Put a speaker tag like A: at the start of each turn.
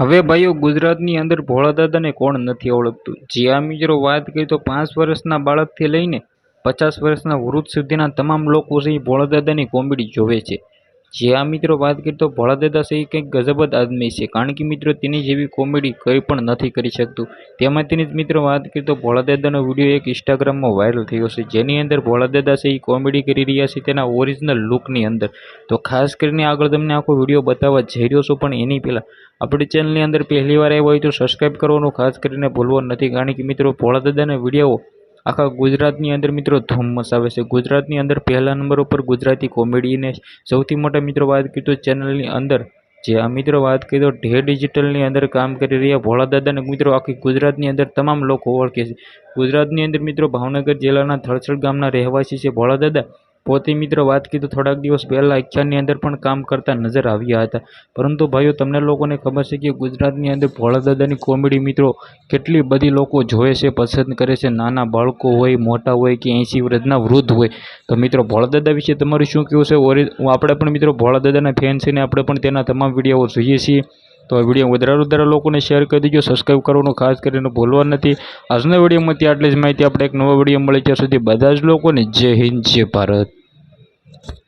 A: હવે ભાઈઓ ગુજરાતની અંદર ભોળાદાદાને કોણ નથી ઓળખતું? જ્યાં મિત્રો વાત કરીએ તો પાંચ વર્ષના બાળકથી લઈને પચાસ વર્ષના વૃદ્ધ સુધીના તમામ લોકો છે એ ભોળાદાદાની કોમેડી જોવે છે. જે આ મિત્રો વાત કરીએ તો ભોળાદાદા છે એ કંઈક ગજબ જ આદમી છે. કારણ કે મિત્રો તેની જેવી કોમેડી કંઈ પણ નથી કરી શકતું. તેમાં તેની જ મિત્રો વાત કરીએ તો ભોળાદાદાનો વીડિયો એક ઇન્સ્ટાગ્રામમાં વાયરલ થયો છે. જેની અંદર ભોળાદાદા છે એ કોમેડી કરી રહ્યા છે તેના ઓરિજિનલ લુકની અંદર. તો ખાસ કરીને આગળ તમને આખો વીડિયો બતાવવા જઈ રહ્યો છું, પણ એની પહેલાં. આપણી ચેનલની અંદર પહેલી વાર આવ્યો હોય તો સબસ્ક્રાઈબ કરવાનું ખાસ કરીને ભૂલવો નથી. કારણ કે મિત્રો ભોળાદાદાના વીડિયો આખા ગુજરાતની અંદર મિત્રો ધૂમ મચાવે છે. ગુજરાતની અંદર પહેલા નંબર ઉપર ગુજરાતી કોમેડીને સૌથી મોટા મિત્રો વાત કરી તો ચેનલની અંદર જે આ મિત્રો વાત કરી તો ઢે ડિજિટલની અંદર કામ કરી રહ્યા ભોળાદાદાને મિત્રો આખી ગુજરાતની અંદર તમામ લોકો ઓળખે છે. ગુજરાતની અંદર મિત્રો ભાવનગર જિલ્લાના થળસડ ગામના રહેવાસી છે ભોળાદાદા પોતે મિત્રો વાત કીધું, થોડાક દિવસ પહેલાં આખ્યાનની અંદર પણ કામ કરતા નજર આવ્યા હતા. પરંતુ ભાઈઓ, તમને લોકોને ખબર છે કે ગુજરાતની અંદર ભોળાદાદાની કોમેડી મિત્રો કેટલી બધી લોકો જોવે છે, પસંદ કરે છે. નાના બાળકો હોય, મોટા હોય કે એંસી વર્ષના વૃદ્ધ હોય. તો મિત્રો, ભોળાદાદા વિશે તમારું શું કહેવું છે? ઓરી આપણે પણ મિત્રો ભોળાદાદાના ફેન છે ને આપણે પણ તેના તમામ વીડિયો જોઈએ છીએ. તો આ વીડિયો વધારે વધારે લોકોને શેર કરી દેજો. સબસ્ક્રાઈબ કરવાનું ખાસ કરીને ભૂલવા નથી. આજના વિડીયોમાંથી આટલી જ માહિતી. આપણે એક નવો વીડિયો મળી ત્યાં સુધી બધા જ લોકોને જય હિન્દ, જય ભારત.